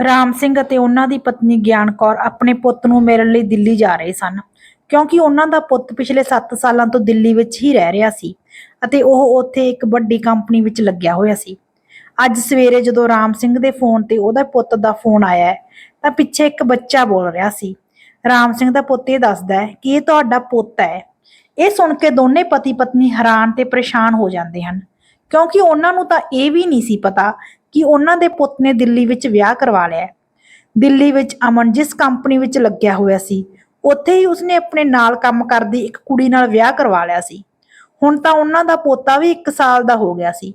ਰਾਮ ਸਿੰਘ ਅਤੇ ਉਹਨਾਂ ਦੀ ਪਤਨੀ ਗਿਆਨ ਕੌਰ ਆਪਣੇ ਪੁੱਤ ਨੂੰ ਮਿਲਣ ਲਈ ਦਿੱਲੀ ਜਾ ਰਹੇ ਸਨ, ਕਿਉਂਕਿ ਉਹਨਾਂ ਦਾ ਪੁੱਤ ਪਿਛਲੇ 7 ਸਾਲਾਂ ਤੋਂ ਦਿੱਲੀ ਵਿੱਚ ਹੀ ਰਹਿ ਰਿਹਾ ਸੀ ਅਤੇ ਉਹ ਉੱਥੇ ਇੱਕ ਵੱਡੀ ਕੰਪਨੀ ਵਿੱਚ ਲੱਗਿਆ ਹੋਇਆ ਸੀ। ਅੱਜ ਸਵੇਰੇ ਜਦੋਂ ਰਾਮ ਸਿੰਘ ਦੇ ਫੋਨ ਤੇ ਉਹਦਾ ਪੁੱਤ ਦਾ ਫੋਨ ਆਇਆ ਤਾਂ ਪਿੱਛੇ ਇੱਕ ਬੱਚਾ ਬੋਲ ਰਿਹਾ ਸੀ। ਰਾਮ ਸਿੰਘ ਦਾ ਪੁੱਤ ਇਹ ਦੱਸਦਾ ਹੈ ਕਿ ਇਹ ਤੁਹਾਡਾ ਪੁੱਤ ਹੈ। ਇਹ ਸੁਣ ਕੇ ਦੋਨੇ ਪਤੀ ਪਤਨੀ ਹੈਰਾਨ ਤੇ ਪਰੇਸ਼ਾਨ ਹੋ ਜਾਂਦੇ ਹਨ, ਕਿਉਂਕਿ ਉਹਨਾਂ ਨੂੰ ਤਾਂ ਇਹ ਵੀ ਨਹੀਂ ਸੀ ਪਤਾ ਕਿ ਉਹਨਾਂ ਦੇ ਪੁੱਤ ਨੇ ਦਿੱਲੀ ਵਿੱਚ ਵਿਆਹ ਕਰਵਾ ਲਿਆ ਦਿੱਲੀ ਵਿੱਚ ਅਮਨ ਜਿਸ ਕੰਪਨੀ ਵਿੱਚ ਲੱਗਿਆ ਹੋਇਆ ਸੀ, ਉੱਥੇ ਹੀ ਉਸਨੇ ਆਪਣੇ ਨਾਲ ਕੰਮ ਕਰਦੀ ਇੱਕ ਕੁੜੀ ਨਾਲ ਵਿਆਹ ਕਰਵਾ ਲਿਆ ਸੀ। ਹੁਣ ਤਾਂ ਉਹਨਾਂ ਦਾ ਪੋਤਾ ਵੀ 1 ਸਾਲ ਦਾ ਹੋ ਗਿਆ ਸੀ।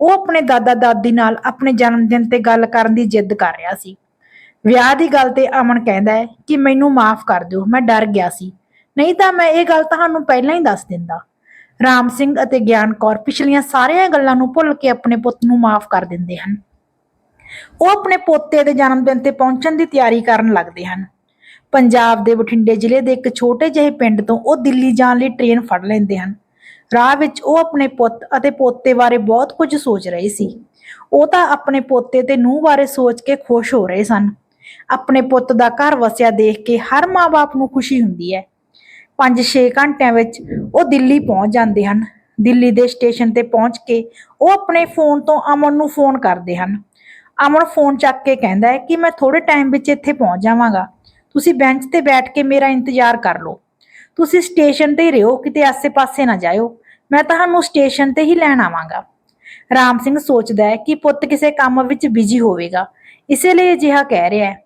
ਉਹ ਆਪਣੇ ਦਾਦਾ ਦਾਦੀ ਨਾਲ ਆਪਣੇ ਜਨਮ ਦਿਨ ਤੇ ਗੱਲ ਕਰਨ ਦੀ ਜਿੱਦ ਕਰ ਰਿਹਾ ਸੀ। ਵਿਆਹ ਦੀ ਗੱਲ ਤੇ ਅਮਨ ਕਹਿੰਦਾ ਹੈ ਕਿ ਮੈਨੂੰ ਮਾਫ ਕਰ ਦਿਓ, ਮੈਂ ਡਰ ਗਿਆ ਸੀ। ਨਹੀਂ ਤਾਂ ਮੈਂ ਇਹ ਗੱਲ ਤੁਹਾਨੂੰ ਪਹਿਲਾਂ ਹੀ ਦੱਸ ਦਿੰਦਾ। ਰਾਮ ਸਿੰਘ ਅਤੇ ਗਿਆਨ ਕੌਰ ਪਿਛਲੀਆਂ ਸਾਰੀਆਂ ਗੱਲਾਂ ਨੂੰ ਭੁੱਲ ਕੇ ਆਪਣੇ ਪੁੱਤ ਨੂੰ ਮਾਫ ਕਰ ਦਿੰਦੇ ਹਨ। ਉਹ ਆਪਣੇ ਪੋਤੇ ਦੇ ਜਨਮ ਦਿਨ ਤੇ ਪਹੁੰਚਣ ਦੀ ਤਿਆਰੀ ਕਰਨ ਲੱਗਦੇ ਹਨ। ਪੰਜਾਬ ਦੇ ਬਠਿੰਡੇ ਜ਼ਿਲ੍ਹੇ ਦੇ ਇੱਕ ਛੋਟੇ ਜਿਹੇ ਪਿੰਡ ਤੋਂ ਉਹ ਦਿੱਲੀ ਜਾਣ ਲਈ ਟ੍ਰੇਨ ਫੜ ਲੈਂਦੇ ਹਨ। ਰਾਹ ਵਿੱਚ ਉਹ ਆਪਣੇ ਪੁੱਤ ਅਤੇ ਪੋਤੇ ਬਾਰੇ ਬਹੁਤ ਕੁਝ ਸੋਚ ਰਹੇ ਸੀ। ਉਹ ਤਾਂ ਆਪਣੇ ਪੋਤੇ ਤੇ ਨੂੰਹ ਬਾਰੇ ਸੋਚ ਕੇ ਖੁਸ਼ ਹੋ ਰਹੇ ਸਨ। ਆਪਣੇ ਪੁੱਤ ਦਾ ਘਰ ਵਸਿਆ ਦੇਖ ਕੇ ਹਰ ਮਾਂ-ਬਾਪ ਨੂੰ ਖੁਸ਼ੀ ਹੁੰਦੀ ਹੈ। 5-6 ਘੰਟਿਆਂ ਵਿੱਚ ਉਹ ਦਿੱਲੀ ਪਹੁੰਚ ਜਾਂਦੇ ਹਨ। ਦਿੱਲੀ ਦੇ ਸਟੇਸ਼ਨ ਤੇ ਪਹੁੰਚ ਕੇ ਉਹ ਆਪਣੇ ਫੋਨ ਤੋਂ ਅਮਨ ਨੂੰ ਫੋਨ ਕਰਦੇ ਹਨ। ਅਮਨ ਫੋਨ ਚੱਕ ਕੇ ਕਹਿੰਦਾ ਹੈ ਕਿ ਮੈਂ ਥੋੜੇ ਟਾਈਮ ਵਿੱਚ ਇੱਥੇ ਪਹੁੰਚ ਜਾਵਾਂਗਾ। ਤੁਸੀਂ ਬੈਂਚ ਤੇ ਬੈਠ ਕੇ ਮੇਰਾ ਇੰਤਜ਼ਾਰ ਕਰ ਲਓ। ਤੁਸੀਂ ਸਟੇਸ਼ਨ ਤੇ ਹੀ ਰਹੋ, ਕਿਤੇ ਆਸੇ-ਪਾਸੇ ਨਾ ਜਾਇਓ। ਮੈਂ ਤੁਹਾਨੂੰ ਸਟੇਸ਼ਨ ਤੇ ਹੀ ਲੈਣ ਆਵਾਂਗਾ। ਰਾਮ ਸਿੰਘ ਸੋਚਦਾ ਹੈ ਕਿ ਪੁੱਤ ਕਿਸੇ ਕੰਮ ਵਿੱਚ ਬਿਜ਼ੀ ਹੋਵੇਗਾ। ਇਸੇ ਲਈ ਅਜਿਹਾ ਕਹਿ ਰਿਹਾ ਹੈ।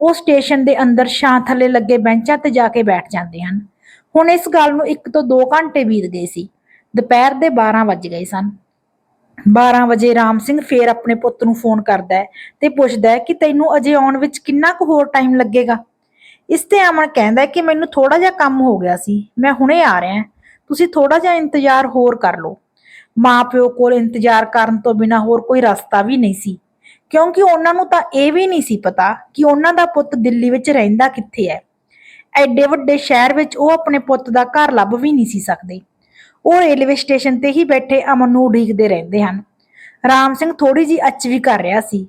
ਉਹ ਸਟੇਸ਼ਨ ਦੇ ਅੰਦਰ ਛਾਂ ਥੱਲੇ ਲੱਗੇ ਬੈਂਚਾਂ ਤੇ ਜਾ ਕੇ ਬੈਠ ਜਾਂਦੇ ਹਨ। ਹੁਣ ਇਸ ਗੱਲ ਨੂੰ ਇੱਕ ਤੋਂ 2 ਘੰਟੇ ਬੀਤ ਗਏ ਸੀ। ਦੁਪਹਿਰ ਦੇ 12 ਵੱਜ ਗਏ ਸਨ। 12 ਵਜੇ ਰਾਮ ਸਿੰਘ ਫੇਰ ਆਪਣੇ ਪੁੱਤ ਨੂੰ ਫੋਨ ਕਰਦਾ ਹੈ ਤੇ ਪੁੱਛਦਾ ਹੈ ਕਿ ਤੈਨੂੰ ਅਜੇ ਆਉਣ ਵਿੱਚ ਕਿੰਨਾ ਕੁ ਹੋਰ ਟਾਈਮ ਲੱਗੇਗਾ? ਇਸ ਤੇ ਅਮਨ ਕਹਿੰਦਾ ਕਿ ਮੈਨੂੰ ਥੋੜਾ ਜਿਹਾ ਕੰਮ ਹੋ ਗਿਆ ਸੀ। ਮੈਂ ਹੁਣੇ ਆ ਰਿਹਾ ਤੁਸੀਂ ਥੋੜਾ ਜਿਹਾ ਇੰਤਜ਼ਾਰ ਹੋਰ ਕਰ ਲਓ। ਮਾਪਿਓ ਕੋਲ ਇੰਤਜ਼ਾਰ ਕਰਨ ਤੋਂ ਬਿਨਾ ਹੋਰ ਕੋਈ ਰਸਤਾ ਵੀ ਨਹੀਂ ਸੀ। ਕਿਉਂਕਿ ਉਹਨਾਂ ਨੂੰ ਤਾਂ ਇਹ ਵੀ ਨਹੀਂ ਸੀ ਪਤਾ ਕਿ ਉਹਨਾਂ ਦਾ ਪੁੱਤ ਦਿੱਲੀ ਵਿੱਚ ਰਹਿੰਦਾ ਕਿੱਥੇ ਹੈ। ਐਡੇ ਵੱਡੇ ਸ਼ਹਿਰ ਵਿੱਚ ਉਹ ਆਪਣੇ ਪੁੱਤ ਦਾ ਘਰ ਲੱਭ ਵੀ ਨਹੀਂ ਸੀ ਸਕਦੇ। ਉਹ ਰੇਲਵੇ ਸਟੇਸ਼ਨ ਤੇ ਹੀ ਬੈਠੇ ਅਮਨ ਨੂੰ ਉਡੀਕਦੇ ਰਹਿੰਦੇ ਹਨ। ਰਾਮ ਸਿੰਘ ਥੋੜੀ ਜੀ ਅੱਚ ਵੀ ਕਰ ਰਿਹਾ ਸੀ।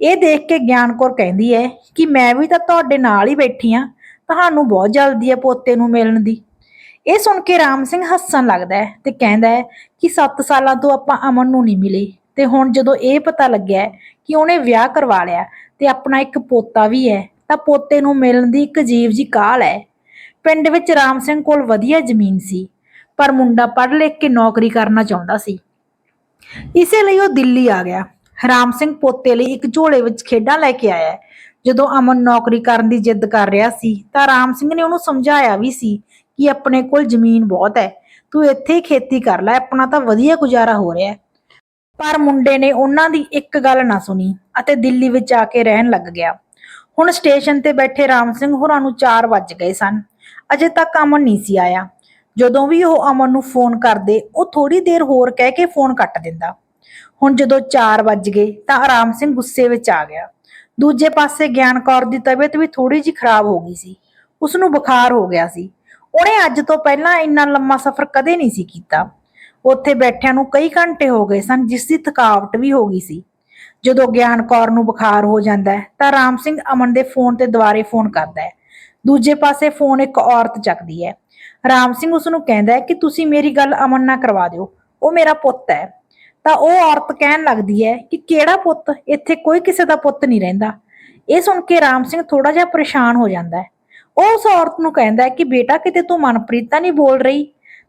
ਇਹ ਦੇਖ ਕੇ ਗਿਆਨ ਕੌਰ ਕਹਿੰਦੀ ਹੈ ਕਿ ਮੈਂ ਵੀ ਤਾਂ ਤੁਹਾਡੇ ਨਾਲ ਹੀ ਬੈਠੀ ਆ ਤੁਹਾਨੂੰ ਬਹੁਤ ਜਲਦੀ ਹੈ ਪੋਤੇ ਨੂੰ ਮਿਲਣ ਦੀ। ਇਹ ਸੁਣ ਕੇ ਰਾਮ ਸਿੰਘ ਹੱਸਣ ਲੱਗਦਾ ਹੈ ਤੇ ਕਹਿੰਦਾ ਹੈ ਕਿ 7 ਸਾਲਾਂ ਤੋਂ ਆਪਾਂ ਅਮਨ ਨੂੰ ਨਹੀਂ ਮਿਲੇ। ਤੇ ਹੁਣ ਜਦੋਂ ਇਹ ਪਤਾ ਲੱਗਿਆ ਕਿ ਉਹਨੇ ਵਿਆਹ ਕਰਵਾ ਲਿਆ ਤੇ ਆਪਣਾ ਇੱਕ ਪੋਤਾ ਵੀ ਹੈ ਤਾਂ ਪੋਤੇ ਨੂੰ ਮਿਲਣ ਦੀ ਇੱਕ ਅਜੀਬ ਜੀ ਕਾਹਲ ਹੈ। ਪਿੰਡ ਵਿੱਚ ਰਾਮ ਸਿੰਘ ਕੋਲ ਵਧੀਆ ਜ਼ਮੀਨ ਸੀ, ਪਰ ਮੁੰਡਾ ਪੜ੍ਹ ਲਿਖ ਕੇ ਨੌਕਰੀ ਕਰਨਾ ਚਾਹੁੰਦਾ ਸੀ। ਇਸੇ ਲਈ ਉਹ ਦਿੱਲੀ ਆ ਗਿਆ। ਰਾਮ ਸਿੰਘ ਪੋਤੇ ਲਈ ਇੱਕ ਝੋਲੇ ਵਿੱਚ ਖੇਡਾਂ ਲੈ ਕੇ ਆਇਆ ਜਦੋਂ ਅਮਨ ਨੌਕਰੀ ਕਰਨ ਦੀ ਜਿੱਦ ਕਰ ਰਿਹਾ ਸੀ, ਤਾਂ ਰਾਮ ਸਿੰਘ ਨੇ ਉਹਨੂੰ ਸਮਝਾਇਆ ਵੀ ਸੀ ਕਿ ਆਪਣੇ ਕੋਲ ਜ਼ਮੀਨ ਬਹੁਤ ਹੈ, ਤੂੰ ਇੱਥੇ ਹੀ ਖੇਤੀ ਕਰ ਲੈ, ਆਪਣਾ ਤਾਂ ਵਧੀਆ ਗੁਜ਼ਾਰਾ ਹੋ ਰਿਹਾ ਪਰ ਮੁੰਡੇ ਨੇ ਉਹਨਾਂ ਦੀ ਇੱਕ ਗੱਲ ਨਾ ਸੁਣੀ ਅਤੇ ਦਿੱਲੀ ਵਿੱਚ ਆ ਕੇ ਰਹਿਣ ਲੱਗ ਗਿਆ। ਹੁਣ ਸਟੇਸ਼ਨ ਤੇ ਬੈਠੇ ਰਾਮ ਸਿੰਘ ਹੋਰਾਂ ਨੂੰ 4 ਵੱਜ ਗਏ ਸਨ। ਅਜੇ ਤੱਕ ਅਮਨ ਨਹੀਂ ਸੀ ਆਇਆ। ਜਦੋਂ ਵੀ ਉਹ ਅਮਨ ਨੂੰ ਫੋਨ ਕਰਦੇ, ਉਹ ਥੋੜੀ ਦੇਰ ਹੋਰ ਕਹਿ ਕੇ ਫੋਨ ਕੱਟ ਦਿੰਦਾ। ਹੁਣ ਜਦੋਂ 4 ਵੱਜ ਗਏ, ਤਾਂ ਆਰਾਮ ਸਿੰਘ ਗੁੱਸੇ ਵਿੱਚ ਆ ਗਿਆ। ਦੂਜੇ ਪਾਸੇ ਗਿਆਨ ਕੌਰ ਦੀ ਤਬੀਅਤ ਵੀ ਥੋੜੀ ਜਿਹੀ ਖਰਾਬ ਹੋ ਗਈ ਸੀ। ਉਸ ਨੂੰ ਬੁਖਾਰ ਹੋ ਗਿਆ ਸੀ। ਉਹਨੇ ਅੱਜ ਤੋਂ ਪਹਿਲਾਂ ਇੰਨਾ ਲੰਮਾ ਸਫ਼ਰ ਕਦੇ ਨਹੀਂ ਸੀ ਕੀਤਾ। ਉੱਥੇ ਬੈਠਿਆਂ ਨੂੰ ਕਈ ਘੰਟੇ ਹੋ ਗਏ ਸਨ, ਜਿਸ ਦੀ ਥਕਾਵਟ ਵੀ ਹੋ ਗਈ ਸੀ। ਜਦੋਂ ਗਿਆਨ ਕੌਰ ਨੂੰ ਬੁਖਾਰ ਹੋ ਜਾਂਦਾ ਹੈ, ਤਾਂ ਰਾਮ ਸਿੰਘ ਅਮਨ ਦੇ ਫੋਨ ਤੇ ਦੁਬਾਰੇ ਫੋਨ ਕਰਦਾ ਹੈ। ਦੂਜੇ ਪਾਸੇ ਫੋਨ ਇੱਕ ਔਰਤ ਚੱਕਦੀ ਹੈ। ਰਾਮ ਸਿੰਘ ਉਸ ਨੂੰ ਕਹਿੰਦਾ ਹੈ ਕਿ ਤੁਸੀਂ ਮੇਰੀ ਗੱਲ ਅਮਨ ਨਾਲ ਕਰਵਾ ਦਿਓ, ਉਹ ਮੇਰਾ ਪੁੱਤ ਹੈ। ਤਾਂ ਉਹ ਔਰਤ ਕਹਿਣ ਲੱਗਦੀ ਹੈ ਕਿ ਕਿਹੜਾ ਪੁੱਤ? ਇੱਥੇ ਕੋਈ ਕਿਸੇ ਦਾ ਪੁੱਤ ਨਹੀਂ ਰਹਿੰਦਾ। ਇਹ ਸੁਣ ਕੇ ਰਾਮ ਸਿੰਘ ਥੋੜਾ ਜਿਹਾ ਪਰੇਸ਼ਾਨ ਹੋ ਜਾਂਦਾ ਹੈ। ਉਹ ਉਸ ਔਰਤ ਨੂੰ ਕਹਿੰਦਾ ਹੈ ਕਿ ਬੇਟਾ, ਕਿਤੇ ਤੂੰ ਮਨਪ੍ਰੀਤ ਤਾਂ ਨਹੀਂ ਬੋਲ ਰਹੀ?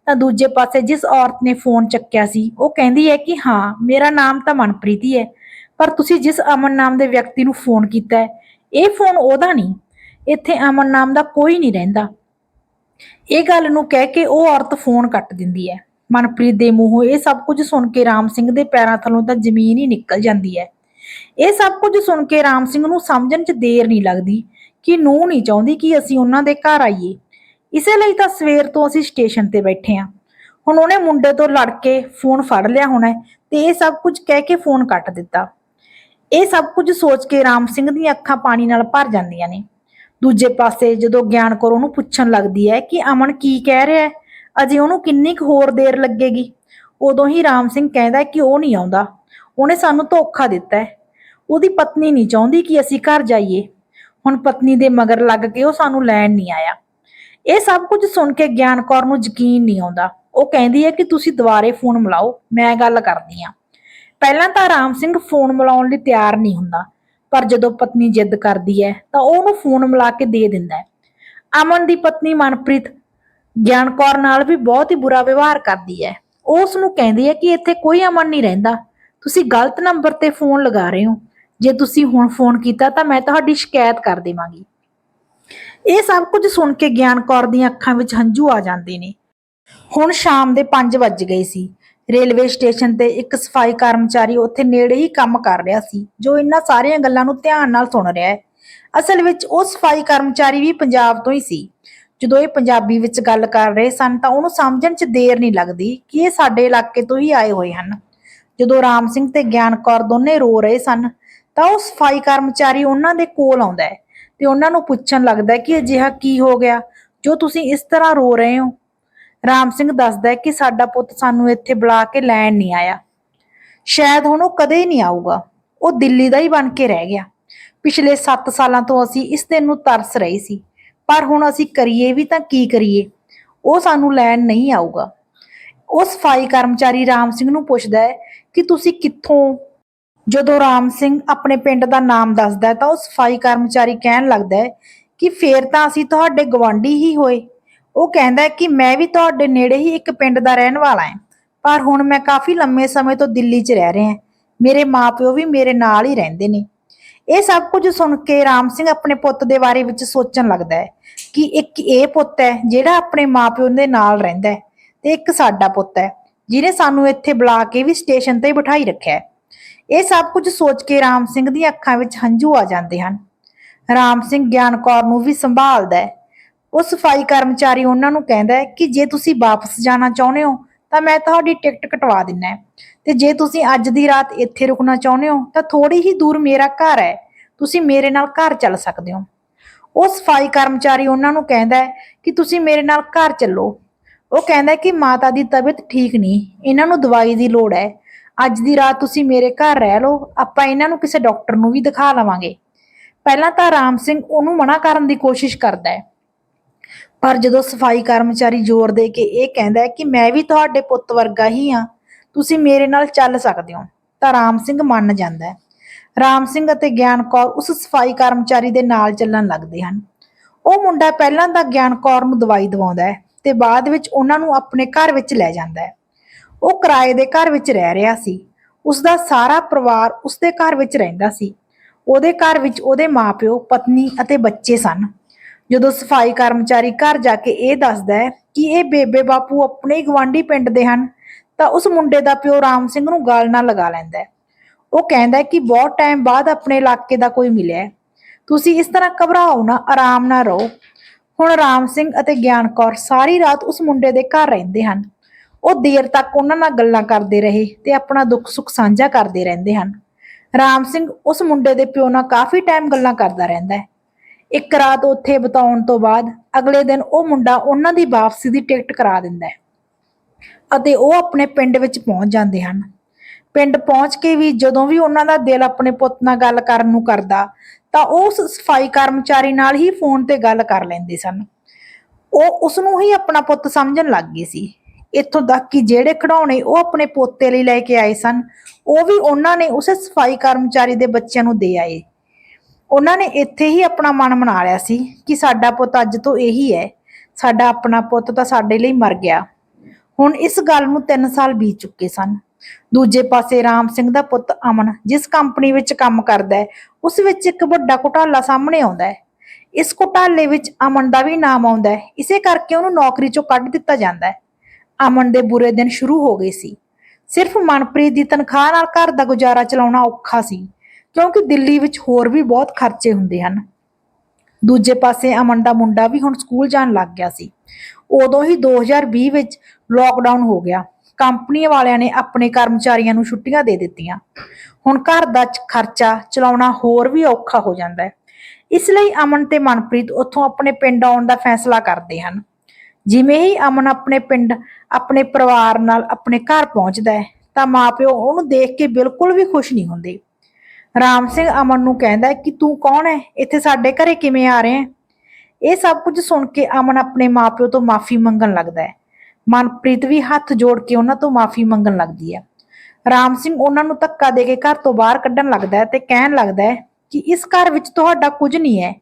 ਤਾਂ ਦੂਜੇ ਪਾਸੇ ਜਿਸ ਔਰਤ ਨੇ ਫੋਨ ਚੱਕਿਆ ਸੀ, ਉਹ ਕਹਿੰਦੀ ਹੈ ਕਿ ਹਾਂ, ਮੇਰਾ ਨਾਮ ਤਾਂ ਮਨਪ੍ਰੀਤ ਹੀ ਹੈ। ਪਰ ਤੁਸੀਂ ਜਿਸ ਅਮਨ ਨਾਮ ਦੇ ਵਿਅਕਤੀ ਨੂੰ ਫੋਨ ਕੀਤਾ ਹੈ, ਇਹ ਫੋਨ ਉਹਦਾ ਨਹੀਂ। ਇੱਥੇ ਅਮਨ ਨਾਮ ਦਾ ਕੋਈ ਨਹੀਂ ਰਹਿੰਦਾ। ਇਹ ਗੱਲ ਨੂੰ ਕਹਿ ਕੇ ਉਹ ਔਰਤ ਫੋਨ ਕੱਟ ਦਿੰਦੀ ਹੈ। ਮਨਪ੍ਰੀਤ ਦੇ ਮੂੰਹੋਂ ਇਹ ਸਭ ਕੁਝ ਸੁਣ ਕੇ ਰਾਮ ਸਿੰਘ ਦੇ ਪੈਰਾਂ ਥੱਲੋਂ ਤਾਂ ਜ਼ਮੀਨ ਹੀ ਨਿਕਲ ਜਾਂਦੀ ਹੈ। ਇਹ ਸਭ ਕੁਝ ਸੁਣ ਕੇ ਰਾਮ ਸਿੰਘ ਨੂੰ ਸਮਝਣ 'ਚ ਦੇਰ ਨਹੀਂ ਲੱਗਦੀ ਕਿ ਨੂੰ ਨਹੀਂ ਚਾਹੁੰਦੀ ਕਿ ਅਸੀਂ ਉਹਨਾਂ ਦੇ ਘਰ ਆਈਏ। ਇਸੇ ਲਈ ਤਾਂ ਸਵੇਰ ਤੋਂ ਅਸੀਂ ਸਟੇਸ਼ਨ ਤੇ ਬੈਠੇ ਹਾਂ। ਹੁਣ ਉਹਨੇ ਮੁੰਡੇ ਤੋਂ ਲੜ ਕੇ ਫੋਨ ਫੜ ਲਿਆ ਹੋਣਾ ਤੇ ਇਹ ਸਭ ਕੁਝ ਕਹਿ ਕੇ ਫੋਨ ਕੱਟ ਦਿੱਤਾ। ਇਹ ਸਭ ਕੁਝ ਸੋਚ ਕੇ ਰਾਮ ਸਿੰਘ ਦੀਆਂ ਅੱਖਾਂ ਪਾਣੀ ਨਾਲ ਭਰ ਜਾਂਦੀਆਂ ਨੇ। ਦੂਜੇ ਪਾਸੇ ਜਦੋਂ ਗਿਆਨ ਕੌਰ ਉਹਨੂੰ ਪੁੱਛਣ ਲੱਗਦੀ ਹੈ ਕਿ ਅਮਨ ਕੀ ਕਹਿ ਰਿਹਾ ਹੈ, ਅਜੇ ਉਹਨੂੰ ਕਿੰਨੀ ਕੁ ਹੋਰ ਦੇਰ ਲੱਗੇਗੀ? ਉਦੋਂ ਹੀ ਰਾਮ ਸਿੰਘ ਕਹਿੰਦਾ ਕਿ ਉਹ ਨਹੀਂ ਆਉਂਦਾ। ਉਹਨੇ ਸਾਨੂੰ ਧੋਖਾ ਦਿੱਤਾ ਹੈ। ਉਹਦੀ ਪਤਨੀ ਨਹੀਂ ਚਾਹੁੰਦੀ ਕਿ ਅਸੀਂ ਘਰ ਜਾਈਏ। ਹੁਣ ਪਤਨੀ ਦੇ ਮਗਰ ਲੱਗ ਕੇ ਉਹ ਸਾਨੂੰ ਲੈਣ ਨਹੀਂ ਆਇਆ। ਇਹ ਸਭ ਕੁਝ ਸੁਣ ਕੇ ਗਿਆਨ ਕੌਰ ਨੂੰ ਯਕੀਨ ਨਹੀਂ ਆਉਂਦਾ। ਉਹ ਕਹਿੰਦੀ ਹੈ ਕਿ ਤੁਸੀਂ ਦੁਬਾਰੇ ਫੋਨ ਮਿਲਾਓ, ਮੈਂ ਗੱਲ ਕਰਦੀ ਹਾਂ। ਪਹਿਲਾਂ ਤਾਂ ਰਾਮ ਸਿੰਘ ਫੋਨ ਮਿਲਾਉਣ ਲਈ ਤਿਆਰ ਨਹੀਂ ਹੁੰਦਾ, ਪਰ ਜਦੋਂ ਪਤਨੀ ਜਿੱਦ ਕਰਦੀ ਹੈ, ਤਾਂ ਉਹ ਉਹਨੂੰ ਫੋਨ ਮਿਲਾ ਕੇ ਦੇ ਦਿੰਦਾ ਹੈ। ਅਮਨ ਦੀ ਪਤਨੀ ਮਨਪ੍ਰੀਤ ਗਿਆਨ ਕੌਰ ਨਾਲ ਵੀ ਬਹੁਤ ਹੀ ਬੁਰਾ ਵਿਵਹਾਰ ਕਰਦੀ ਹੈ। ਉਹ ਉਸ ਨੂੰ ਕਹਿੰਦੀ ਹੈ ਕਿ ਇੱਥੇ ਕੋਈ ਅਮਨ ਨਹੀਂ ਰਹਿੰਦਾ। ਤੁਸੀਂ ਗਲਤ ਨੰਬਰ ਤੇ ਫੋਨ ਲਗਾ ਰਹੇ ਹੋ। ਜੇ ਤੁਸੀਂ ਹੁਣ ਫੋਨ ਕੀਤਾ ਤਾਂ ਮੈਂ ਤੁਹਾਡੀ ਸ਼ਿਕਾਇਤ ਕਰ ਦੇਵਾਂਗੀ। ਇਹ ਸਭ ਕੁਝ ਸੁਣ ਕੇ ਗਿਆਨ ਕੌਰ ਦੀਆਂ ਅੱਖਾਂ ਵਿੱਚ ਹੰਝੂ ਆ ਜਾਂਦੇ ਨੇ। ਹੁਣ ਸ਼ਾਮ ਦੇ 5 ਵੱਜ ਗਏ ਸੀ। ਰੇਲਵੇ ਸਟੇਸ਼ਨ ਤੇ ਇੱਕ ਸਫ਼ਾਈ ਕਰਮਚਾਰੀ ਉੱਥੇ ਨੇੜੇ ਹੀ ਕੰਮ ਕਰ ਰਿਹਾ ਸੀ, ਜੋ ਇਹਨਾਂ ਸਾਰੀਆਂ ਗੱਲਾਂ ਨੂੰ ਧਿਆਨ ਨਾਲ ਸੁਣ ਰਿਹਾ ਹੈ। ਅਸਲ ਵਿੱਚ ਉਹ ਸਫ਼ਾਈ ਕਰਮਚਾਰੀ ਵੀ ਪੰਜਾਬ ਤੋਂ ਹੀ ਸੀ। ਜਦੋਂ ਇਹ ਪੰਜਾਬੀ ਵਿੱਚ ਗੱਲ ਕਰ ਰਹੇ ਸਨ ਤਾਂ ਉਹਨੂੰ ਸਮਝਣ 'ਚ ਦੇਰ ਨਹੀਂ ਲੱਗਦੀ ਕਿ ਇਹ ਸਾਡੇ ਇਲਾਕੇ ਤੋਂ ਹੀ ਆਏ ਹੋਏ ਹਨ। ਜਦੋਂ ਰਾਮ ਸਿੰਘ ਤੇ ਗਿਆਨ ਕੌਰ ਦੋਨੇ ਰੋ ਰਹੇ ਸਨ ਤਾਂ ਉਹ ਸਫ਼ਾਈ ਕਰਮਚਾਰੀ ਉਹਨਾਂ ਦੇ ਕੋਲ ਆਉਂਦਾ ਹੈ ਤੇ ਉਹਨਾਂ ਨੂੰ ਪੁੱਛਣ ਲੱਗਦਾ ਕਿ ਅਜਿਹਾ ਕੀ ਹੋ ਗਿਆ? ਜੋ ਤੁਸੀਂ ਇਸ ਤਰ੍ਹਾਂ ਰੋ ਰਹੇ ਹੋ ਰਾਮ ਸਿੰਘ ਦੱਸਦਾ ਹੈ ਕਿ ਸਾਡਾ ਪੁੱਤ ਸਾਨੂੰ ਇੱਥੇ ਬੁਲਾ ਕੇ ਲੈਣ ਨਹੀਂ ਆਇਆ। ਸ਼ਾਇਦ ਹੁਣ ਉਹ ਕਦੇ ਨਹੀਂ ਆਊਗਾ। ਉਹ ਦਿੱਲੀ ਦਾ ਹੀ ਬਣ ਕੇ ਰਹਿ ਗਿਆ। ਪਿਛਲੇ 7 ਸਾਲਾਂ ਤੋਂ ਅਸੀਂ ਇਸ ਦਿਨ ਨੂੰ ਤਰਸ ਰਹੇ ਸੀ। ਪਰ ਹੁਣ ਅਸੀਂ ਕਰੀਏ ਵੀ ਤਾਂ ਕੀ ਕਰੀਏ? ਉਹ ਸਾਨੂੰ ਲੈਣ ਨਹੀਂ ਆਊਗਾ। ਉਹ ਸਫ਼ਾਈ ਕਰਮਚਾਰੀ ਰਾਮ ਸਿੰਘ ਨੂੰ ਪੁੱਛਦਾ ਹੈ ਕਿ ਤੁਸੀਂ ਕਿੱਥੋਂ? ਜਦੋਂ ਰਾਮ ਸਿੰਘ ਆਪਣੇ ਪਿੰਡ ਦਾ ਨਾਮ ਦੱਸਦਾ ਹੈ ਤਾਂ ਉਹ ਸਫ਼ਾਈ ਕਰਮਚਾਰੀ ਕਹਿਣ ਲੱਗਦਾ ਹੈ ਕਿ ਫੇਰ ਤਾਂ ਅਸੀਂ ਤੁਹਾਡੇ ਗਵਾਂਢੀ ਹੀ ਹੋਏ। ਉਹ ਕਹਿੰਦਾ ਹੈ ਕਿ ਮੈਂ ਵੀ ਤੁਹਾਡੇ ਨੇੜੇ ਹੀ ਇੱਕ ਪਿੰਡ ਦਾ ਰਹਿਣ ਵਾਲਾ ਹਾਂ, ਪਰ ਹੁਣ ਮੈਂ ਕਾਫੀ ਲੰਮੇ ਸਮੇਂ ਤੋਂ ਦਿੱਲੀ 'ਚ ਰਹਿ ਰਿਹਾ ਹਾਂ। ਮੇਰੇ ਮਾਪਿਓ ਵੀ ਮੇਰੇ ਨਾਲ ਹੀ ਰਹਿੰਦੇ ਨੇ। ਇਹ ਸਭ ਕੁਝ ਸੁਣ ਕੇ ਰਾਮ ਸਿੰਘ ਆਪਣੇ ਪੁੱਤ ਦੇ ਬਾਰੇ ਵਿੱਚ ਸੋਚਣ ਲੱਗਦਾ ਹੈ ਕਿ ਇੱਕ ਇਹ ਪੁੱਤ ਹੈ ਜਿਹੜਾ ਆਪਣੇ ਮਾਪਿਓ ਦੇ ਨਾਲ ਰਹਿੰਦਾ ਹੈ ਤੇ ਇੱਕ ਸਾਡਾ ਪੁੱਤ ਹੈ, ਜਿਹਨੇ ਸਾਨੂੰ ਇੱਥੇ ਬੁਲਾ ਕੇ ਵੀ ਸਟੇਸ਼ਨ ਤੇ ਬਿਠਾਈ ਰੱਖਿਆ ਹੈ। ਇਹ ਸਭ ਕੁਝ ਸੋਚ ਕੇ ਰਾਮ ਸਿੰਘ ਦੀਆਂ ਅੱਖਾਂ ਵਿੱਚ ਹੰਝੂ ਆ ਜਾਂਦੇ ਹਨ। ਰਾਮ ਸਿੰਘ ਗਿਆਨ ਕੌਰ ਨੂੰ ਵੀ ਸੰਭਾਲਦਾ ਹੈ। ਉਹ ਸਫ਼ਾਈ ਕਰਮਚਾਰੀ ਉਹਨਾਂ ਨੂੰ ਕਹਿੰਦਾ ਹੈ ਕਿ ਜੇ ਤੁਸੀਂ ਵਾਪਸ ਜਾਣਾ ਚਾਹੁੰਦੇ ਹੋ, ਤਾਂ ਮੈਂ ਤੁਹਾਡੀ ਟਿਕਟ ਕਟਵਾ ਦਿੰਨਾ ਹੈ। ਤੇ ਜੇ ਤੁਸੀਂ ਅੱਜ ਦੀ ਰਾਤ ਇੱਥੇ ਰੁਕਣਾ ਚਾਹੁੰਦੇ ਹੋ, ਤਾਂ ਥੋੜੀ ਹੀ ਦੂਰ ਮੇਰਾ ਘਰ ਹੈ। ਤੁਸੀਂ ਮੇਰੇ ਨਾਲ ਘਰ ਚੱਲ ਸਕਦੇ ਹੋ। ਉਹ ਸਫ਼ਾਈ ਕਰਮਚਾਰੀ ਉਹਨਾਂ ਨੂੰ ਕਹਿੰਦਾ ਹੈ ਕਿ ਤੁਸੀਂ ਮੇਰੇ ਨਾਲ ਘਰ ਚੱਲੋ। ਉਹ ਕਹਿੰਦਾ ਕਿ ਮਾਤਾ ਦੀ ਤਬੀਅਤ ਠੀਕ ਨਹੀਂ, ਇਹਨਾਂ ਨੂੰ ਦਵਾਈ ਦੀ ਲੋੜ ਹੈ। ਅੱਜ ਦੀ ਰਾਤ ਤੁਸੀਂ ਮੇਰੇ ਘਰ ਰਹਿ ਲਓ, ਆਪਾਂ ਇਹਨਾਂ ਨੂੰ ਕਿਸੇ ਡਾਕਟਰ ਨੂੰ ਵੀ ਦਿਖਾ ਲਵਾਂਗੇ। ਪਹਿਲਾਂ ਤਾਂ ਰਾਮ ਸਿੰਘ ਉਹਨੂੰ ਮਨਾ ਕਰਨ ਦੀ ਕੋਸ਼ਿਸ਼ ਕਰਦਾ ਹੈ। ਪਰ ਜਦੋਂ ਸਫ਼ਾਈ ਕਰਮਚਾਰੀ ਜ਼ੋਰ ਦੇ ਕੇ ਇਹ ਕਹਿੰਦਾ ਹੈ ਕਿ ਮੈਂ ਵੀ ਤੁਹਾਡੇ ਪੁੱਤ ਵਰਗਾ ਹੀ ਹਾਂ, ਤੁਸੀਂ ਮੇਰੇ ਨਾਲ ਚੱਲ ਸਕਦੇ ਹੋ, ਤਾਂ ਰਾਮ ਸਿੰਘ ਮੰਨ ਜਾਂਦਾ ਹੈ। ਰਾਮ ਸਿੰਘ ਅਤੇ ਗਿਆਨ ਕੌਰ ਉਸ ਸਫ਼ਾਈ ਕਰਮਚਾਰੀ ਦੇ ਨਾਲ ਚੱਲਣ ਲੱਗਦੇ ਹਨ। ਉਹ ਮੁੰਡਾ ਪਹਿਲਾਂ ਤਾਂ ਗਿਆਨ ਕੌਰ ਨੂੰ ਦਵਾਈ ਦਵਾਉਂਦਾ ਹੈ ਤੇ ਬਾਅਦ ਵਿੱਚ ਉਹਨਾਂ ਨੂੰ ਆਪਣੇ ਘਰ ਵਿੱਚ ਲੈ ਜਾਂਦਾ ਹੈ। ਉਹ ਕਿਰਾਏ ਦੇ ਘਰ ਵਿੱਚ ਰਹਿ ਰਿਹਾ ਸੀ। ਉਸ ਦਾ ਸਾਰਾ ਪਰਿਵਾਰ ਉਸ ਦੇ ਘਰ ਵਿੱਚ ਰਹਿੰਦਾ ਸੀ। ਉਹਦੇ ਘਰ ਵਿੱਚ ਉਹਦੇ ਮਾਪਿਓ, ਪਤਨੀ ਅਤੇ ਬੱਚੇ ਸਨ। ਜਦੋਂ ਸਫ਼ਾਈ ਕਰਮਚਾਰੀ ਘਰ ਜਾ ਕੇ ਇਹ ਦੱਸਦਾ ਹੈ ਕਿ ਇਹ ਬੇਬੇ ਬਾਪੂ ਆਪਣੇ ਗਵਾਂਢੀ ਪਿੰਡ ਦੇ ਹਨ, ਤਾਂ ਉਸ ਮੁੰਡੇ ਦਾ ਪਿਓ ਰਾਮ ਸਿੰਘ ਨੂੰ ਗਾਲ ਨਾਲ ਲਗਾ ਲੈਂਦਾ ਹੈ। ਉਹ ਕਹਿੰਦਾ ਹੈ ਕਿ ਬਹੁਤ ਟਾਈਮ ਬਾਅਦ ਆਪਣੇ ਇਲਾਕੇ ਦਾ ਕੋਈ ਮਿਲਿਆ ਹੈ। ਤੁਸੀਂ ਇਸ ਤਰ੍ਹਾਂ ਘਬਰਾਓ ਨਾ, ਆਰਾਮ ਨਾਲ ਰਹੋ। ਹੁਣ ਰਾਮ ਸਿੰਘ ਅਤੇ ਗਿਆਨ ਕੌਰ ਸਾਰੀ ਰਾਤ ਉਸ ਮੁੰਡੇ ਦੇ ਘਰ ਰਹਿੰਦੇ ਹਨ। ਉਹ ਦੇਰ ਤੱਕ ਉਹਨਾਂ ਨਾਲ ਗੱਲਾਂ ਕਰਦੇ ਰਹੇ ਤੇ ਆਪਣਾ ਦੁੱਖ ਸੁੱਖ ਸਾਂਝਾ ਕਰਦੇ ਰਹਿੰਦੇ ਹਨ। ਰਾਮ ਸਿੰਘ ਉਸ ਮੁੰਡੇ ਦੇ ਪਿਓ ਨਾਲ ਕਾਫੀ ਟਾਈਮ ਗੱਲਾਂ ਕਰਦਾ ਰਹਿੰਦਾ ਹੈ। ਇੱਕ ਰਾਤ ਉੱਥੇ ਬਿਤਾਉਣ ਤੋਂ ਬਾਅਦ ਅਗਲੇ ਦਿਨ ਉਹ ਮੁੰਡਾ ਉਹਨਾਂ ਦੀ ਵਾਪਸੀ ਦੀ ਟਿਕਟ ਕਰਾ ਦਿੰਦਾ ਹੈ ਅਤੇ ਉਹ ਆਪਣੇ ਪਿੰਡ ਵਿੱਚ ਪਹੁੰਚ ਜਾਂਦੇ ਹਨ। ਪਿੰਡ ਪਹੁੰਚ ਕੇ ਵੀ ਜਦੋਂ ਵੀ ਉਹਨਾਂ ਦਾ ਦਿਲ ਆਪਣੇ ਪੁੱਤ ਨਾਲ ਗੱਲ ਕਰਨ ਨੂੰ ਕਰਦਾ, ਤਾਂ ਉਹ ਉਸ ਸਫ਼ਾਈ ਕਰਮਚਾਰੀ ਨਾਲ ਹੀ ਫੋਨ ਤੇ ਗੱਲ ਕਰ ਲੈਂਦੇ ਸਨ। ਉਹ ਉਸ ਨੂੰ ਹੀ ਆਪਣਾ ਪੁੱਤ ਸਮਝਣ ਲੱਗ ਗਈ ਸੀ। ਇੱਥੋਂ ਤੱਕ ਕਿ ਜਿਹੜੇ ਖਿਡੌਣੇ ਉਹ ਆਪਣੇ ਪੋਤੇ ਲਈ ਲੈ ਕੇ ਆਏ ਸਨ, ਉਹ ਵੀ ਉਹਨਾਂ ਨੇ ਉਸੇ ਸਫ਼ਾਈ ਕਰਮਚਾਰੀ ਦੇ ਬੱਚਿਆਂ ਨੂੰ ਦੇ ਆਏ। ਉਹਨਾਂ ਨੇ ਇੱਥੇ ਹੀ ਆਪਣਾ ਮਨ ਬਣਾ ਲਿਆ ਸੀ ਕਿ ਸਾਡਾ ਪੁੱਤ ਅੱਜ ਤੋਂ ਇਹੀ ਹੈ। ਸਾਡਾ ਆਪਣਾ ਪੁੱਤ ਤਾਂ ਸਾਡੇ ਲਈ ਮਰ ਗਿਆ। ਹੁਣ ਇਸ ਗੱਲ ਨੂੰ 3 ਸਾਲ ਬੀਤ ਚੁੱਕੇ ਸਨ। ਦੂਜੇ ਪਾਸੇ ਰਾਮ ਸਿੰਘ ਦਾ ਪੁੱਤ ਅਮਨ ਜਿਸ ਕੰਪਨੀ ਵਿੱਚ ਕੰਮ ਕਰਦਾ ਹੈ, ਉਸ ਵਿੱਚ ਇੱਕ ਵੱਡਾ ਘੁਟਾਲਾ ਸਾਹਮਣੇ ਆਉਂਦਾ ਹੈ। ਇਸ ਘੁਟਾਲੇ ਵਿੱਚ ਅਮਨ ਦਾ ਵੀ ਨਾਮ ਆਉਂਦਾ ਹੈ। ਇਸੇ ਕਰਕੇ ਉਹਨੂੰ ਨੌਕਰੀ ਚੋਂ ਕੱਢ ਦਿੱਤਾ ਜਾਂਦਾ ਹੈ। ਅਮਨ ਦੇ ਬੁਰੇ ਦਿਨ ਸ਼ੁਰੂ ਹੋ ਗਏ ਸੀ। ਸਿਰਫ ਮਨਪ੍ਰੀਤ ਦੀ ਤਨਖਾਹ ਨਾਲ ਘਰ ਦਾ ਗੁਜ਼ਾਰਾ ਚਲਾਉਣਾ ਔਖਾ ਸੀ। ਕਿਉਂਕਿ ਦਿੱਲੀ ਵਿੱਚ ਹੋਰ ਵੀ ਬਹੁਤ ਖਰਚੇ ਹੁੰਦੇ ਹਨ। ਦੂਜੇ ਪਾਸੇ ਅਮਨ ਦਾ ਮੁੰਡਾ ਵੀ ਹੁਣ ਸਕੂਲ ਜਾਣ ਲੱਗ ਗਿਆ ਸੀ। ਉਦੋਂ ਹੀ 2020 ਵਿੱਚ ਲੋਕਡਾਊਨ ਹੋ ਗਿਆ। ਕੰਪਨੀ ਵਾਲਿਆਂ ਨੇ ਆਪਣੇ ਕਰਮਚਾਰੀਆਂ ਨੂੰ ਛੁੱਟੀਆਂ ਦੇ ਦਿੱਤੀਆਂ। ਹੁਣ ਘਰ ਦਾ ਖਰਚਾ ਚਲਾਉਣਾ ਹੋਰ ਵੀ ਔਖਾ ਹੋ ਜਾਂਦਾ ਹੈ। ਇਸ ਲਈ ਅਮਨ ਤੇ ਮਨਪ੍ਰੀਤ ਉੱਥੋਂ ਆਪਣੇ ਪਿੰਡ ਆਉਣ ਦਾ ਫੈਸਲਾ ਕਰਦੇ ਹਨ। ਜਿਵੇਂ ਹੀ ਅਮਨ ਆਪਣੇ ਪਿੰਡ, ਆਪਣੇ ਪਰਿਵਾਰ ਨਾਲ ਆਪਣੇ ਘਰ ਪਹੁੰਚਦਾ ਹੈ, ਤਾਂ ਮਾਪਿਓ ਉਹਨੂੰ ਦੇਖ ਕੇ ਬਿਲਕੁਲ ਵੀ ਖੁਸ਼ ਨਹੀਂ ਹੁੰਦੇ। ਰਾਮ ਸਿੰਘ ਅਮਨ ਨੂੰ ਕਹਿੰਦਾ ਕਿ ਤੂੰ ਕੌਣ ਹੈ? ਇੱਥੇ ਸਾਡੇ ਘਰੇ ਕਿਵੇਂ ਆ ਰਿਹਾ ਹੈ? ਇਹ ਸਭ ਕੁਝ ਸੁਣ ਕੇ ਅਮਨ ਆਪਣੇ ਮਾਪਿਓ ਤੋਂ ਮਾਫੀ ਮੰਗਣ ਲੱਗਦਾ ਹੈ। ਮਨਪ੍ਰੀਤ ਵੀ ਹੱਥ ਜੋੜ ਕੇ ਉਹਨਾਂ ਤੋਂ ਮਾਫੀ ਮੰਗਣ ਲੱਗਦੀ ਹੈ। ਰਾਮ ਸਿੰਘ ਉਹਨਾਂ ਨੂੰ ਧੱਕਾ ਦੇ ਕੇ ਘਰ ਤੋਂ ਬਾਹਰ ਕੱਢਣ ਲੱਗਦਾ ਹੈ ਤੇ ਕਹਿਣ ਲੱਗਦਾ ਹੈ ਕਿ ਇਸ ਘਰ ਵਿੱਚ ਤੁਹਾਡਾ ਕੁਝ ਨਹੀਂ ਹੈ।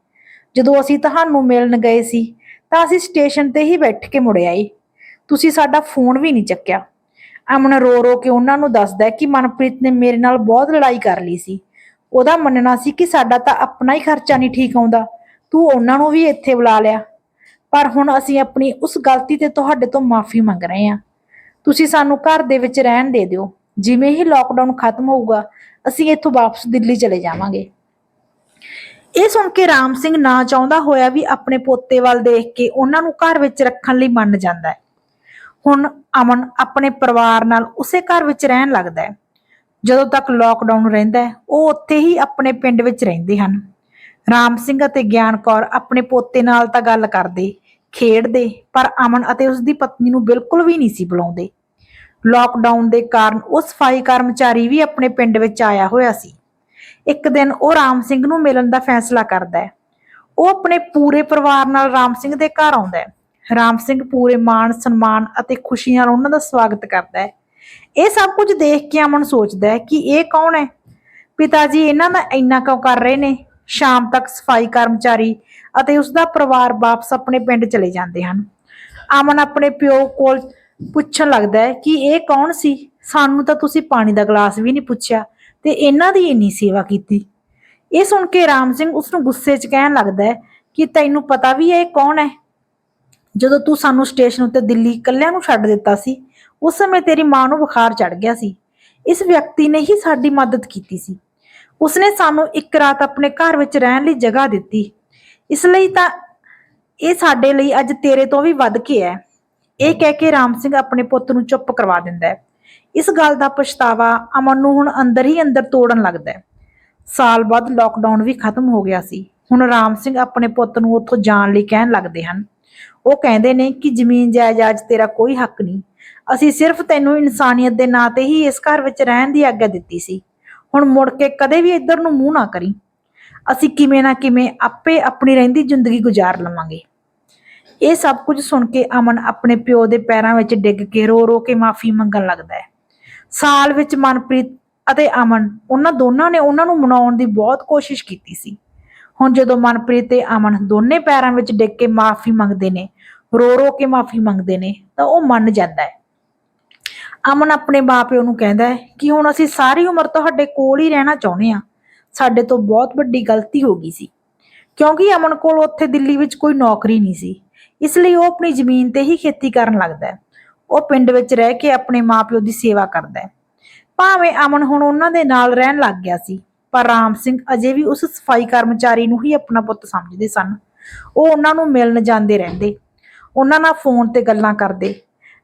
ਜਦੋਂ ਅਸੀਂ ਤੁਹਾਨੂੰ ਮਿਲਣ ਗਏ ਸੀ, ਤਾਂ ਅਸੀਂ ਸਟੇਸ਼ਨ ਤੇ ਹੀ ਬੈਠ ਕੇ ਮੁੜ ਆਏ। ਤੁਸੀਂ ਸਾਡਾ ਫੋਨ ਵੀ ਨਹੀਂ ਚੱਕਿਆ। ਅਮਨ ਰੋ ਰੋ ਕੇ ਉਹਨਾਂ ਨੂੰ ਦੱਸਦਾ ਹੈ ਕਿ ਮਨਪ੍ਰੀਤ ਨੇ ਮੇਰੇ ਨਾਲ ਬਹੁਤ ਲੜਾਈ ਕਰ ਲਈ ਸੀ। ਉਹਦਾ ਮੰਨਣਾ ਸੀ ਕਿ ਸਾਡਾ ਤਾਂ ਆਪਣਾ ਹੀ ਖਰਚਾ ਨਹੀਂ ਠੀਕ ਆਉਂਦਾ। ਤੂੰ ਉਹਨਾਂ ਨੂੰ ਵੀ ਇੱਥੇ ਬੁਲਾ ਲਿਆ। ਪਰ ਹੁਣ ਅਸੀਂ ਆਪਣੀ ਉਸ ਗਲਤੀ ਤੇ ਤੁਹਾਡੇ ਤੋਂ ਮਾਫੀ ਮੰਗ ਰਹੇ ਹਾਂ। ਤੁਸੀਂ ਸਾਨੂੰ ਘਰ ਦੇ ਵਿੱਚ ਰਹਿਣ ਦੇ ਦਿਓ। ਜਿਵੇਂ ਹੀ ਲੋਕਡਾਊਨ ਖਤਮ ਹੋਊਗਾ, ਅਸੀਂ ਇੱਥੋਂ ਵਾਪਸ ਦਿੱਲੀ ਚਲੇ ਜਾਵਾਂਗੇ। ਇਹ ਸੁਣ ਕੇ ਰਾਮ ਸਿੰਘ ਨਾ ਚਾਹੁੰਦਾ ਹੋਇਆ ਵੀ ਆਪਣੇ ਪੋਤੇ ਵੱਲ ਦੇਖ ਕੇ ਉਹਨਾਂ ਨੂੰ ਘਰ ਵਿੱਚ ਰੱਖਣ ਲਈ ਮੰਨ ਜਾਂਦਾ ਹੈ। ਹੁਣ ਅਮਨ ਆਪਣੇ ਪਰਿਵਾਰ ਨਾਲ ਉਸੇ ਘਰ ਵਿੱਚ ਰਹਿਣ ਲੱਗਦਾ ਹੈ। ਜਦੋਂ ਤੱਕ ਲੋਕਡਾਊਨ ਰਹਿੰਦਾ ਉਹ ਉੱਥੇ ਹੀ ਆਪਣੇ ਪਿੰਡ ਵਿੱਚ ਰਹਿੰਦੇ ਹਨ। ਰਾਮ ਸਿੰਘ ਅਤੇ ਗਿਆਨ ਕੌਰ ਆਪਣੇ ਪੋਤੇ ਨਾਲ ਤਾਂ ਗੱਲ ਕਰਦੇ, ਖੇਡਦੇ, ਪਰ ਅਮਨ ਅਤੇ ਉਸ ਦੀ ਪਤਨੀ ਨੂੰ ਬਿਲਕੁਲ ਵੀ ਨਹੀਂ ਸੀ ਬੁਲਾਉਂਦੇ। ਲੋਕਡਾਊਨ ਦੇ ਕਾਰਨ ਉਹ ਸਫ਼ਾਈ ਕਰਮਚਾਰੀ ਵੀ ਆਪਣੇ ਪਿੰਡ ਵਿੱਚ ਆਇਆ ਹੋਇਆ ਸੀ। ਇੱਕ ਦਿਨ ਉਹ ਰਾਮ ਸਿੰਘ ਨੂੰ ਮਿਲਣ ਦਾ ਫੈਸਲਾ ਕਰਦਾ ਹੈ। ਉਹ ਆਪਣੇ ਪੂਰੇ ਪਰਿਵਾਰ ਨਾਲ ਰਾਮ ਸਿੰਘ ਦੇ ਘਰ ਆਉਂਦਾ ਹੈ। ਰਾਮ ਸਿੰਘ ਪੂਰੇ ਮਾਣ, ਸਨਮਾਨ ਅਤੇ ਖੁਸ਼ੀ ਨਾਲ ਉਹਨਾਂ ਦਾ ਸਵਾਗਤ ਕਰਦਾ ਹੈ। ਇਹ ਸਭ ਕੁਝ ਦੇਖ ਕੇ ਅਮਨ ਸੋਚਦਾ ਹੈ ਕਿ ਇਹ ਕੌਣ ਹੈ? ਪਿਤਾ ਜੀ, ਇਹਨਾਂ ਦਾ ਇੰਨਾ ਕਿਉਂ ਕਰ ਰਹੇ ਨੇ? ਸ਼ਾਮ ਤੱਕ ਸਫ਼ਾਈ ਕਰਮਚਾਰੀ ਅਤੇ ਉਸ ਦਾ ਪਰਿਵਾਰ ਵਾਪਸ ਆਪਣੇ ਪਿੰਡ ਚਲੇ ਜਾਂਦੇ ਹਨ। ਅਮਨ ਆਪਣੇ ਪਿਓ ਕੋਲ ਪੁੱਛਣ ਲੱਗਦਾ ਹੈ ਕਿ ਇਹ ਕੌਣ ਸੀ? ਸਾਨੂੰ ਤਾਂ ਤੁਸੀਂ ਪਾਣੀ ਦਾ ਗਲਾਸ ਵੀ ਨਹੀਂ ਪੁੱਛਿਆ ਤੇ ਇਹਨਾਂ ਦੀ ਇੰਨੀ ਸੇਵਾ ਕੀਤੀ। ਇਹ ਸੁਣ ਕੇ ਰਾਮ ਸਿੰਘ ਉਸ ਨੂੰ ਗੁੱਸੇ 'ਚ ਕਹਿਣ ਲੱਗਦਾ ਹੈ ਕਿ ਤੈਨੂੰ ਪਤਾ ਵੀ ਹੈ ਇਹ ਕੌਣ ਹੈ? ਜਦੋਂ ਤੂੰ ਸਾਨੂੰ ਸਟੇਸ਼ਨ ਉੱਤੇ ਦਿੱਲੀ ਇਕੱਲਿਆਂ ਨੂੰ ਛੱਡ ਦਿੱਤਾ ਸੀ, ਉਸ ਸਮੇਂ ਤੇਰੀ ਮਾਂ ਨੂੰ ਬੁਖਾਰ ਚੜ ਗਿਆ ਸੀ। ਇਸ ਵਿਅਕਤੀ ਨੇ ਹੀ ਸਾਡੀ ਮਦਦ ਕੀਤੀ ਸੀ। ਉਸਨੇ ਸਾਨੂੰ ਇੱਕ ਰਾਤ ਆਪਣੇ ਘਰ ਵਿੱਚ ਰਹਿਣ ਲਈ ਜਗ੍ਹਾ ਦਿੱਤੀ। ਇਸ ਲਈ ਤਾਂ ਇਹ ਸਾਡੇ ਲਈ ਅੱਜ ਤੇਰੇ ਤੋਂ ਵੀ ਵੱਧ ਕੇ ਹੈ। ਇਹ ਕਹਿ ਕੇ ਰਾਮ ਸਿੰਘ ਆਪਣੇ ਪੁੱਤ ਨੂੰ ਚੁੱਪ ਕਰਵਾ ਦਿੰਦਾ ਹੈ। ਇਸ ਗੱਲ ਦਾ ਪਛਤਾਵਾ ਅਮਨ ਨੂੰ ਹੁਣ ਅੰਦਰ ਹੀ ਅੰਦਰ ਤੋੜਨ ਲੱਗਦਾ ਹੈ। ਸਾਲ ਬਾਅਦ ਲੋਕਡਾਊਨ ਵੀ ਖਤਮ ਹੋ ਗਿਆ ਸੀ। ਹੁਣ ਰਾਮ ਸਿੰਘ ਆਪਣੇ ਪੁੱਤ ਨੂੰ ਉੱਥੋਂ ਜਾਣ ਲਈ ਕਹਿਣ ਲੱਗਦੇ ਹਨ। ਉਹ ਕਹਿੰਦੇ ਨੇ ਕਿ ਜ਼ਮੀਨ ਜਾਇਦਾਦ ਤੇਰਾ ਕੋਈ ਹੱਕ ਨਹੀਂ। ਅਸੀਂ ਸਿਰਫ ਤੈਨੂੰ ਇਨਸਾਨੀਅਤ ਦੇ ਨਾਂ ਤੇ ਹੀ ਇਸ ਘਰ ਵਿੱਚ ਰਹਿਣ ਦੀ ਆਗਿਆ ਦਿੱਤੀ ਸੀ। ਹੁਣ ਮੁੜ ਕੇ ਕਦੇ ਵੀ ਇੱਧਰ ਨੂੰ ਮੂੰਹ ਨਾ ਕਰੀ। ਅਸੀਂ ਕਿਵੇਂ ਨਾ ਕਿਵੇਂ ਆਪੇ ਆਪਣੀ ਰਹਿੰਦੀ ਜ਼ਿੰਦਗੀ ਗੁਜ਼ਾਰ ਲਵਾਂਗੇ। ਇਹ ਸਭ ਕੁਝ ਸੁਣ ਕੇ ਅਮਨ ਆਪਣੇ ਪਿਓ ਦੇ ਪੈਰਾਂ ਵਿੱਚ ਡਿੱਗ ਕੇ ਰੋ ਰੋ ਕੇ ਮਾਫੀ ਮੰਗਣ ਲੱਗਦਾ ਹੈ। ਸਾਲ ਵਿੱਚ ਮਨਪ੍ਰੀਤ ਅਤੇ ਅਮਨ, ਉਹਨਾਂ ਦੋਨਾਂ ਨੇ ਉਹਨਾਂ ਨੂੰ ਮਨਾਉਣ ਦੀ ਬਹੁਤ ਕੋਸ਼ਿਸ਼ ਕੀਤੀ ਸੀ। ਹੁਣ ਜਦੋਂ ਮਨਪ੍ਰੀਤ ਤੇ ਅਮਨ ਦੋਨੇ ਪੈਰਾਂ ਵਿੱਚ ਡਿੱਗ ਕੇ ਮਾਫੀ ਮੰਗਦੇ ਨੇ ਰੋ ਰੋ ਕੇ ਮਾਫੀ ਮੰਗਦੇ ਨੇ, ਤਾਂ ਉਹ ਮੰਨ ਜਾਂਦਾ ਹੈ। ਅਮਨ ਆਪਣੇ ਮਾਪਿਓ ਨੂੰ ਕਹਿੰਦਾ ਹੈ ਕਿ ਹੁਣ ਅਸੀਂ ਸਾਰੀ ਉਮਰ ਤੁਹਾਡੇ ਕੋਲ ਹੀ ਰਹਿਣਾ ਚਾਹੁੰਦੇ ਹਾਂ। ਸਾਡੇ ਤੋਂ ਬਹੁਤ ਵੱਡੀ ਗਲਤੀ ਹੋ ਗਈ ਸੀ। ਕਿਉਂਕਿ ਅਮਨ ਕੋਲ ਉੱਥੇ ਦਿੱਲੀ ਵਿੱਚ ਕੋਈ ਨੌਕਰੀ ਨਹੀਂ ਸੀ। ਇਸ ਲਈ ਉਹ ਆਪਣੀ ਜ਼ਮੀਨ ਤੇ ਹੀ ਖੇਤੀ ਕਰਨ ਲੱਗਦਾ ਹੈ। ਉਹ ਪਿੰਡ ਵਿੱਚ ਰਹਿ ਕੇ ਆਪਣੇ ਮਾਪਿਓ ਦੀ ਸੇਵਾ ਕਰਦਾ ਹੈ। ਭਾਵੇਂ ਅਮਨ ਹੁਣ ਉਹਨਾਂ ਦੇ ਨਾਲ ਰਹਿਣ ਲੱਗ ਗਿਆ ਸੀ, ਪਰ ਰਾਮ ਸਿੰਘ ਅਜੇ ਵੀ ਉਸ ਸਫ਼ਾਈ ਕਰਮਚਾਰੀ ਨੂੰ ਹੀ ਆਪਣਾ ਪੁੱਤ ਸਮਝਦੇ ਸਨ। ਉਹ ਉਹਨਾਂ ਨੂੰ ਮਿਲਣ ਜਾਂਦੇ ਰਹਿੰਦੇ। ਉਹਨਾਂ ਨਾਲ ਫੋਨ ਤੇ ਗੱਲਾਂ ਕਰਦੇ।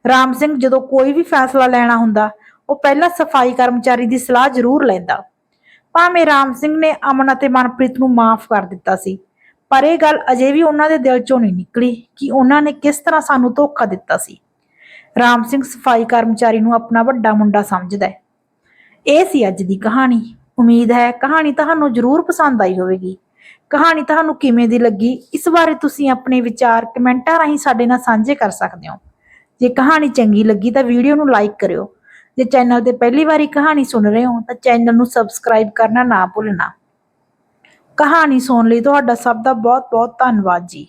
ਰਾਮ ਸਿੰਘ ਜਦੋਂ ਕੋਈ ਵੀ ਫੈਸਲਾ ਲੈਣਾ ਹੁੰਦਾ, ਉਹ ਪਹਿਲਾਂ ਸਫ਼ਾਈ ਕਰਮਚਾਰੀ ਦੀ ਸਲਾਹ ਜ਼ਰੂਰ ਲੈਂਦਾ। ਭਾਵੇਂ ਰਾਮ ਸਿੰਘ ਨੇ ਅਮਨ ਅਤੇ ਮਨਪ੍ਰੀਤ ਨੂੰ ਮਾਫ ਕਰ ਦਿੱਤਾ ਸੀ, ਪਰ ਇਹ ਗੱਲ ਅਜੇ ਵੀ ਉਹਨਾਂ ਦੇ ਦਿਲ ਚੋਂ ਨਹੀਂ ਨਿਕਲੀ ਕਿ ਉਹਨਾਂ ਨੇ ਕਿਸ ਤਰ੍ਹਾਂ ਸਾਨੂੰ ਧੋਖਾ ਦਿੱਤਾ ਸੀ। ਰਾਮ ਸਿੰਘ ਸਫ਼ਾਈ ਕਰਮਚਾਰੀ ਨੂੰ ਆਪਣਾ ਵੱਡਾ ਮੁੰਡਾ ਸਮਝਦਾ ਹੈ। ਇਹ ਸੀ ਅੱਜ ਦੀ ਕਹਾਣੀ। ਉਮੀਦ ਹੈ ਕਹਾਣੀ ਤੁਹਾਨੂੰ ਜ਼ਰੂਰ ਪਸੰਦ ਆਈ ਹੋਵੇਗੀ। ਕਹਾਣੀ ਤੁਹਾਨੂੰ ਕਿਵੇਂ ਦੀ ਲੱਗੀ? ਇਸ ਬਾਰੇ ਤੁਸੀਂ ਆਪਣੇ ਵਿਚਾਰ ਕਮੈਂਟਾਂ ਰਾਹੀਂ ਸਾਡੇ ਨਾਲ ਸਾਂਝੇ ਕਰ ਸਕਦੇ ਹੋ। ਜੇ ਕਹਾਣੀ ਚੰਗੀ ਲੱਗੀ ਤਾਂ ਵੀਡੀਓ ਨੂੰ ਲਾਈਕ ਕਰਿਓ। ਜੇ ਚੈਨਲ ਤੇ ਪਹਿਲੀ ਵਾਰੀ ਕਹਾਣੀ ਸੁਣ ਰਹੇ ਹੋ ਤਾਂ ਚੈਨਲ ਨੂੰ ਸਬਸਕ੍ਰਾਈਬ ਕਰਨਾ ਨਾ ਭੁੱਲਣਾ। ਕਹਾਣੀ ਸੁਣਨ ਲਈ ਤੁਹਾਡਾ ਸਭ ਦਾ ਬਹੁਤ ਬਹੁਤ ਧੰਨਵਾਦ ਜੀ।